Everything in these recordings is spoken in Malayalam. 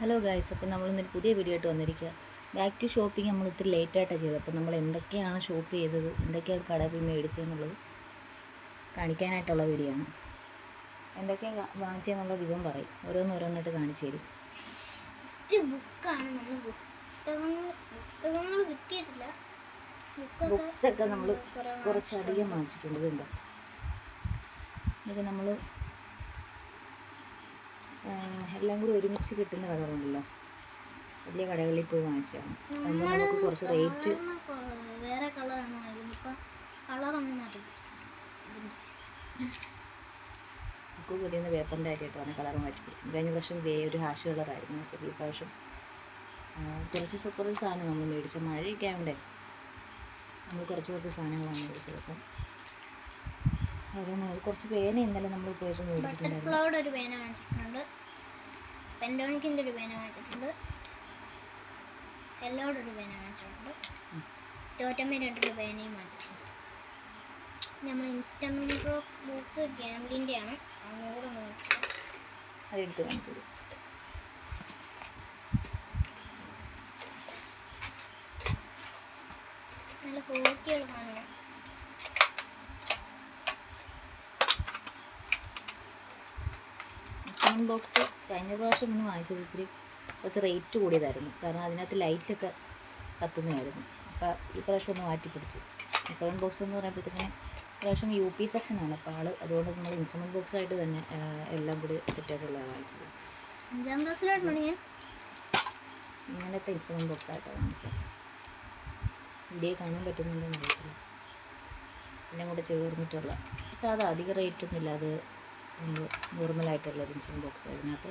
ഹലോ ഗായ്സ് അപ്പോൾ നമ്മൾ ഇന്നൊരു പുതിയ വീഡിയോ ആയിട്ട് വന്നിരിക്കുക ബാക്ക് ടു ഷോപ്പിംഗ് നമ്മൾ ഇത്തിരി ലേറ്റായിട്ടാണ് ചെയ്തത്. അപ്പോൾ നമ്മൾ എന്തൊക്കെയാണ് ഷോപ്പ് ചെയ്തത്? എന്തൊക്കെയാണ് കടയിൽ പോയി മേടിച്ചതെന്നുള്ളത് കാണിക്കാനായിട്ടുള്ള വീഡിയോ ആണ്. എന്തൊക്കെയാണ് വാങ്ങിച്ചതെന്നുള്ളത് ഇവൻ പറയും. ഓരോന്നോരോന്നായിട്ട് കാണിച്ചു തരും. ഫസ്റ്റ് ബുക്കാണ് നമ്മൾ പുസ്തകങ്ങൾ പുസ്തകങ്ങൾ കിട്ടിയിട്ടില്ല. ബുക്സൊക്കെ നമ്മൾ കുറേ കുറച്ചധികം വാങ്ങിച്ചിട്ടുണ്ട്. ഇതുണ്ടോ? ഇതൊക്കെ നമ്മൾ എല്ലാം കൂടി ഒരുമിച്ച് കിട്ടുന്ന കടകളുണ്ടല്ലോ. വലിയ കടകളിൽ പോയി വാങ്ങിച്ചാണ് നമുക്ക് കുറച്ച് റേറ്റ് വേറെ കളറാണ് കളറൊന്നും ബുക്ക് പൊതിയുന്ന പേപ്പറിന്റെ വന്ന കളർ മാറ്റി കഴിഞ്ഞ പ്രാവശ്യം വേ ഒരു ഹാഷ് കളറായിരുന്നു. വെച്ചാൽ ഈ പ്രാവശ്യം കുറച്ച് സൂപ്പർ സാധനം നമ്മൾ മേടിച്ചു. മഴയൊക്കെ ആയതുകൊണ്ടേ നമ്മൾ കുറച്ച് കുറച്ച് സാധനങ്ങളാണ് മേടിച്ചത്. അപ്പം ഓരോന്ന് കുറച്ച് പേന ഇന്നലെ നമ്മൾ പോയപ്പോൾ മേടിച്ചിട്ടുണ്ടായിരുന്നു ബട്ടർഫ്ലവയുടെ ഒരു പേന വാങ്ങിച്ചിട്ടുണ്ട് പെൻഡോണിക്കിന്റെ ഒരു പേന വാങ്ങിച്ചിട്ടുണ്ട്. സെല്ലോടെ ഒരു പേന വാങ്ങിച്ചിട്ടുണ്ട്. ടോറ്റമ്മയുടെ ഒരു പേനയും വാങ്ങിച്ചിട്ടുണ്ട്. നമ്മൾ ഇൻസ്റ്റമെന്റ് ബോക്സ് ക്യാമ്പിന്റെ ആണ് അങ്ങോട്ട് അതെടുത്ത് നല്ല ക്വാളിറ്റിയുള്ള സാധനമാണ്. ഇൻസ്ട്രുമെന്റ് ബോക്സ് കഴിഞ്ഞ പ്രാവശ്യം ഒന്ന് വാങ്ങിച്ചത് ഇച്ചിരി കുറച്ച് റേറ്റ് കൂടിയതായിരുന്നു. കാരണം അതിനകത്ത് ലൈറ്റൊക്കെ കത്തുന്നതായിരുന്നു. അപ്പോൾ ഈ പ്രാവശ്യം ഒന്ന് മാറ്റി പിടിച്ചു. ഇൻസ്ട്രുമെന്റ് ബോക്സ് എന്ന് പറയുമ്പോഴത്തേക്കിന് പ്രാവശ്യം യു പി സെക്ഷനാണ് അപ്പോൾ ആൾ അതുകൊണ്ട് നമ്മൾ ഇൻസ്ട്രുമെന്റ് ബോക്സ് ആയിട്ട് തന്നെ എല്ലാം കൂടി സെറ്റായിട്ടുള്ള വാങ്ങിച്ചത്. അഞ്ചാം ക്ലാസ്സിലോട്ട് പണിയാൻ ഇങ്ങനത്തെ ഇൻസ്ട്രുമെന്റ് ബോക്സ് ആയിട്ടാണ് വാങ്ങിച്ചത്. വീഡിയോ കാണാൻ പറ്റുന്നുണ്ടെന്ന് അറിയത്തില്ല. എല്ലാം കൂടെ ചേർന്നിട്ടുള്ള സാധാ അധിക റേറ്റൊന്നും ഇല്ലാതെ നോർമലായിട്ടുള്ള പെൻസിൽ ബോക്സ് അതിനകത്ത്.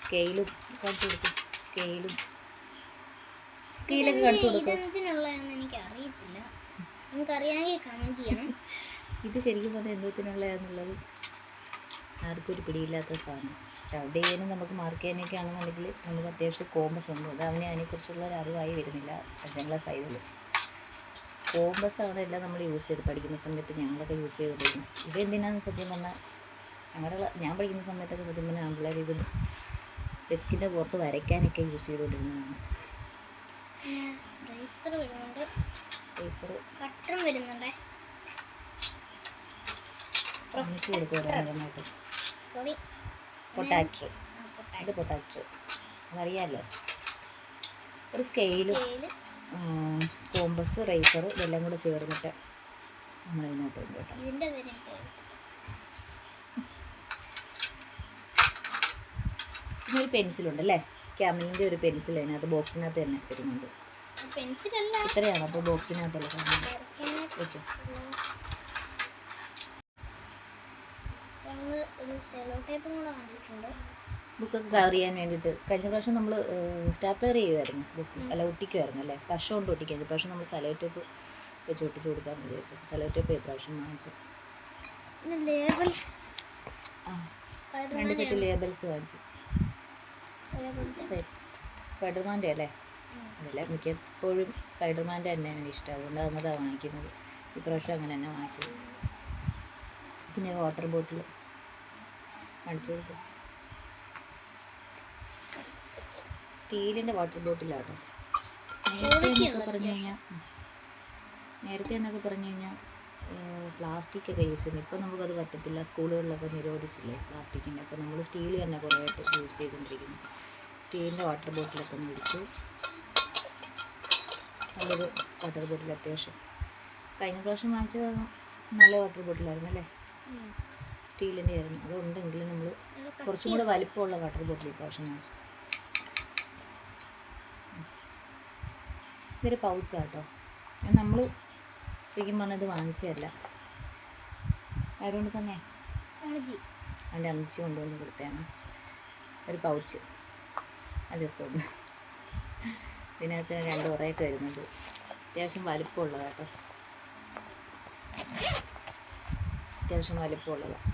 സ്കെയിലും കാണിച്ചു കൊടുക്കും. സ്കെയിലും. സ്കെയിലൊക്കെ കാണിച്ചു കൊടുക്കും. എനിക്കറിയത്തില്ല. അറിയാമെങ്കിൽ കമന്റ് ചെയ്യണം. ഇത് ശരിക്കും പറഞ്ഞാൽ എന്തത്തിനുള്ളതാണെന്നുള്ളത് ആർക്കും ഒരു പിടിയില്ലാത്ത സാധനം. അവിടെ ചെയ്യാനും നമുക്ക് മാർക്ക് ചെയ്യാനൊക്കെ ആണെന്നുണ്ടെങ്കിൽ നമുക്ക് അത്യാവശ്യം കോമ്പസ് ഉണ്ട്. അത് അവനെ അതിനെക്കുറിച്ചുള്ള ഒരു അറിവായി വരുന്നില്ല. അഞ്ചാം ക്ലാസ് ആയതിൽ കോമ്പസ് ആണ് എല്ലാം നമ്മൾ യൂസ് ചെയ്ത് പഠിക്കുന്ന സമയത്ത് ഞങ്ങളൊക്കെ യൂസ് ചെയ്ത് ഇത് എന്തിനാണെന്ന് സത്യം പറഞ്ഞാൽ ഞങ്ങളുടെ ഞാൻ പഠിക്കുന്ന സമയത്തൊക്കെ സത്യം ആമ്പിള്ളേർ ഇത് ഡെസ്കിന്റെ പുറത്ത് വരയ്ക്കാനൊക്കെ യൂസ് ചെയ്തുകൊണ്ടിരുന്നതാണ്. പിന്നെ രജിസ്റ്റർ വരുന്നുണ്ട്. ടീച്ചർ കട്ടറും വരുന്നുണ്ട് കാണിച്ചു കൊടുക്കും ഓരോന്നോരോന്നായിട്ട് സോറി പൊട്ടാറ്റർ ഇത് പൊട്ടാറ്റർ അതറിയാമല്ലോ ഒരു സ്കെയിലും കോമ്പസ് റേസർ ഇതെല്ലാം കൂടെ ചേർന്നിട്ട് ഉണ്ട് കേട്ടോ ഇതിന്റെ പേര് എനിക്ക് അറിയില്ല. പിന്നെ ഒരു പെൻസിലുണ്ട് അല്ലേ? ക്യാമലിന്റെ ഒരു പെൻസിൽ അതിനകത്ത് ബോക്സിനകത്ത് തന്നെ വരുന്നുണ്ട് ഇത്രയാണ് അപ്പോൾ ബോക്സിനകത്തുള്ള വെച്ചു. ബുക്കൊക്കെ കവർ ചെയ്യാൻ വേണ്ടിയിട്ട് കഴിഞ്ഞ പ്രാവശ്യം നമ്മൾ സ്റ്റാപ്ലർ ചെയ്യുമായിരുന്നു ബുക്ക് അല്ല ഒട്ടിക്കുമായിരുന്നു അല്ലേ? കർഷ കൊണ്ട് ഒട്ടിക്കാൻ പക്ഷേ പ്രാവശ്യം നമ്മൾ സലൈറ്റേപ്പ് വെച്ച് ഒട്ടിച്ച് കൊടുക്കാൻ വിചാരിച്ചു. സലൈറ്റേപ്പ് ഈ പ്രാവശ്യം വാങ്ങിച്ചു. പിന്നെ ലേബൽസ് ആ രണ്ട് സെറ്റ് ലേബൽസ് വാങ്ങിച്ചു. സ്പൈഡർമാന്റെ അല്ലേ? അതല്ല മിക്കപ്പോഴും സ്പൈഡർമാന്റെ തന്നെയാണ് ഇഷ്ടം. അതുകൊണ്ട് അതാണ് വാങ്ങിക്കുന്നത്. ഇപ്രാവശ്യം അങ്ങനെ തന്നെ വാങ്ങിച്ചത്. പിന്നെ വാട്ടർ ബോട്ടിൽ അടിച്ചു കൊടുക്കും സ്റ്റീലിന്റെ വാട്ടർ ബോട്ടിലാട്ടോ. നേരത്തെ എന്നൊക്കെ പറഞ്ഞു കഴിഞ്ഞാൽ നേരത്തെ എന്നൊക്കെ പറഞ്ഞു കഴിഞ്ഞാൽ പ്ലാസ്റ്റിക് ഒക്കെ യൂസ് ചെയ്യുന്നത് ഇപ്പോൾ നമുക്കത് പറ്റത്തില്ല. സ്കൂളുകളിലൊക്കെ നിരോധിച്ചില്ലേ പ്ലാസ്റ്റിക്കിന്റെ അപ്പോൾ നമ്മൾ സ്റ്റീൽ തന്നെ കുറേയായിട്ട് യൂസ് ചെയ്തുകൊണ്ടിരിക്കുന്നു സ്റ്റീലിന്റെ വാട്ടർ ബോട്ടിലൊക്കെ മേടിച്ചു നല്ലൊരു വാട്ടർ ബോട്ടിൽ അത്യാവശ്യം. കഴിഞ്ഞ പ്രാവശ്യം വാങ്ങിച്ചത് നല്ല വാട്ടർ ബോട്ടിലായിരുന്നു അല്ലേ? സ്റ്റീലിന്റെ ആയിരുന്നു. അതുണ്ടെങ്കിൽ നമ്മൾ കുറച്ചും കൂടെ വലിപ്പമുള്ള വാട്ടർ ബോട്ടിൽ ഈ പ്രാവശ്യം വാങ്ങിച്ചു. ഇതൊരു പൗച്ചാട്ടോ. നമ്മൾ ശരിക്കും പറഞ്ഞത് വാങ്ങിച്ചതല്ല. ആയതുകൊണ്ട് തന്നെ അവന്റെ അമ്മച്ചി കൊണ്ടുവന്ന് കൊടുത്തതാണ് ഒരു പൗച്ച്. അത് ദിവസം. ഇതിനകത്ത് രണ്ട് ഉറയൊക്കെ വരുന്നുണ്ട്. അത്യാവശ്യം വലിപ്പമുള്ളതാണ് കേട്ടോ. അത്യാവശ്യം വലിപ്പമുള്ളതാണ്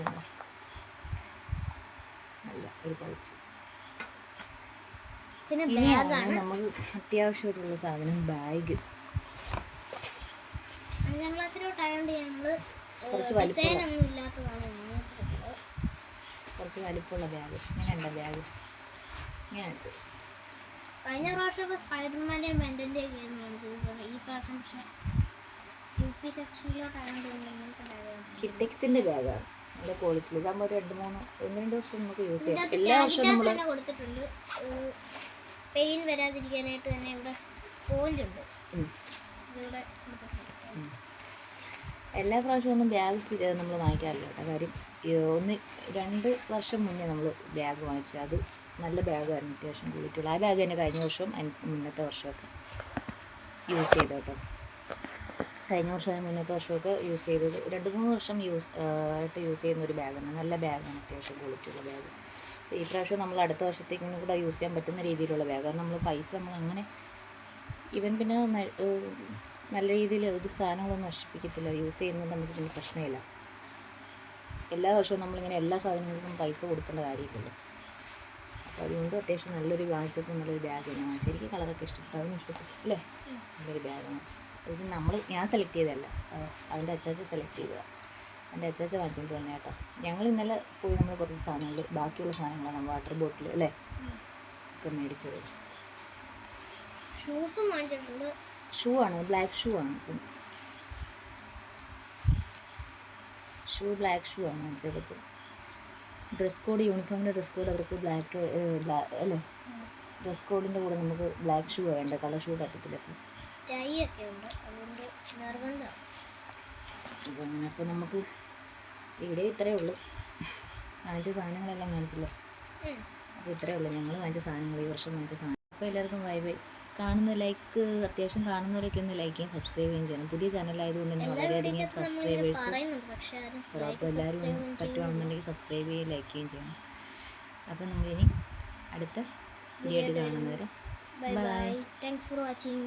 അല്ല നല്ല ഒരു പൗച്ച്. പിന്നെ നമുക്ക് അത്യാവശ്യമായിട്ടുള്ള സാധനം ബാഗ്. അഞ്ചാം ക്ലാസ്സിലോട്ടായതുകൊണ്ട് ഞങ്ങൾ കുറച്ച് ഇല്ലാത്തതാണ് കുറച്ച് വലിപ്പമുള്ള ബാഗ് ഇങ്ങനെ ഉണ്ട ബാഗ് ഇങ്ങനെ. കഴിഞ്ഞ പ്രാവശ്യമൊക്കെ സ്പൈഡർമാന്റെയും ഒക്കെ ആയിരുന്നു കാണിച്ചത് ഈ പ്രാവശ്യം പക്ഷേ യു പി സെക്ഷനിലോട്ടായതുകൊണ്ട് ഇങ്ങനത്തെ ബാഗാണ് നല്ല ക്വാളിറ്റി ഇതാകുമ്പോൾ ഒരു രണ്ട് മൂന്ന് ഒന്ന് രണ്ട് വർഷം നമുക്ക് യൂസ് ചെയ്യാം. എല്ലാ വർഷവും നമ്മൾ തന്നെ കൊടുത്തിട്ടുണ്ട്. പെയിൻ വരാതിരിക്കാനായിട്ട് തന്നെ ഇവിടെ സ്പോഞ്ച് ഉണ്ട്. കൊടുത്തിട്ടുണ്ട്. എല്ലാ പ്രാവശ്യവും ഒന്നും ബാഗ് സ്ഥിരം നമ്മൾ വാങ്ങിക്കാറില്ല. കേട്ടോ കാര്യം ഒന്ന് രണ്ട് വർഷം മുന്നേ നമ്മൾ ബാഗ് വാങ്ങിച്ചു അത് നല്ല ബാഗായിരുന്നു അത്യാവശ്യം ക്വാളിറ്റിയുള്ള ആ ബാഗ് തന്നെ കഴിഞ്ഞ വർഷവും മുന്നത്തെ വർഷമൊക്കെ യൂസ് ചെയ്തു കേട്ടോ. കഴിഞ്ഞ വർഷം മുന്നത്തെ വർഷമൊക്കെ യൂസ് ചെയ്തത് രണ്ട് മൂന്ന് വർഷം യൂസ് ആയിട്ട് യൂസ് ചെയ്യുന്ന ഒരു ബാഗാണ് നല്ല ബാഗാണ് അത്യാവശ്യം ക്വാളിറ്റിയുള്ള ബാഗ് ഈ പ്രാവശ്യം നമ്മൾ അടുത്ത വർഷത്തേക്കിനും കൂടെ യൂസ് ചെയ്യാൻ പറ്റുന്ന രീതിയിലുള്ള ബാഗ് കാരണം നമ്മൾ പൈസ നമ്മൾ അങ്ങനെ ഇവൻ പിന്നെ നല്ല രീതിയിൽ ഒരു സാധനങ്ങളൊന്നും നശിപ്പിക്കത്തില്ല. യൂസ് ചെയ്യുന്നത് നമുക്ക് പിന്നെ പ്രശ്നമില്ല. എല്ലാ വർഷവും നമ്മളിങ്ങനെ എല്ലാ സാധനങ്ങൾക്കും പൈസ കൊടുക്കേണ്ട കാര്യമില്ലല്ലോ. അപ്പോൾ അതുകൊണ്ട് അത്യാവശ്യം നല്ലൊരു വാങ്ങിച്ചപ്പോൾ നല്ലൊരു ബാഗ് ഞാൻ വാങ്ങിച്ചു. എനിക്ക് കളറൊക്കെ ഇഷ്ടപ്പെട്ടു. അതൊന്നും ഇഷ്ടപ്പെട്ടു അല്ലേ? നല്ലൊരു ബാഗ് വാങ്ങിച്ചു. ഇത് നമ്മൾ ഞാൻ സെലക്ട് ചെയ്തതല്ല. അവന്റെ അച്ചാച്ച സെലക്ട് ചെയ്തതാണ് എന്റെ അച്ചാച്ച വാങ്ങിച്ചു തന്നെ കേട്ടോ. ഞങ്ങൾ ഇന്നലെ പോയി നമ്മൾ കുറച്ച് സാധനങ്ങൾ ബാക്കിയുള്ള സാധനങ്ങളാണ് വാട്ടർ ബോട്ടിൽ അല്ലേ? ഒക്കെ മേടിച്ചത് ഷൂസും വാങ്ങിച്ചിട്ടുണ്ട്. ഷൂ ആണ് ബ്ലാക്ക് ഷൂ ആണ്. ഇപ്പം ഷൂ ബ്ലാക്ക് ഷൂ ആണ് ചെറുപ്പം ഡ്രസ് കോഡ് യൂണിഫോമിന്റെ ഡ്രസ് കോഡ് അവർക്ക് ബ്ലാക്ക് അല്ലേ? ഡ്രസ് കോഡിന്റെ കൂടെ നമുക്ക് ബ്ലാക്ക് ഷൂ വേണ്ട കളർ ഷൂ പറ്റത്തില്ല അപ്പം ടൈ ഒക്കെ ഉണ്ട് അതുകൊണ്ട് നിർബന്ധം. അപ്പോൾ അങ്ങനെ അപ്പോൾ നമുക്ക് ഇവിടെ ഇത്രയേ ഉള്ളൂ. വാങ്ങിച്ച സാധനങ്ങളെല്ലാം കാണിച്ചില്ല? അപ്പോൾ ഇത്രയേ ഉള്ളൂ. ഞങ്ങൾ വാങ്ങിച്ച സാധനങ്ങൾ ഈ വർഷം വാങ്ങിച്ച സാധനം. അപ്പോൾ എല്ലാവർക്കും ബൈ ബൈ കാണുന്ന ലൈക്ക് അത്യാവശ്യം കാണുന്നവരൊക്കെ ഒന്ന് ലൈക്ക് ചെയ്യും സബ്സ്ക്രൈബ് ചെയ്യുകയും ചെയ്യണം. പുതിയ ചാനലായതുകൊണ്ട് തന്നെ വളരെയധികം സബ്സ്ക്രൈബേഴ്സ് അപ്പോൾ എല്ലാവരും പറ്റുവാണെന്നുണ്ടെങ്കിൽ സബ്സ്ക്രൈബ് ചെയ്യുകയും ലൈക്ക് ചെയ്യുകയും ചെയ്യണം. അപ്പോൾ നമ്മളിനി അടുത്ത വീഡിയോ കാണുന്നവരെ bye bye thanks for watching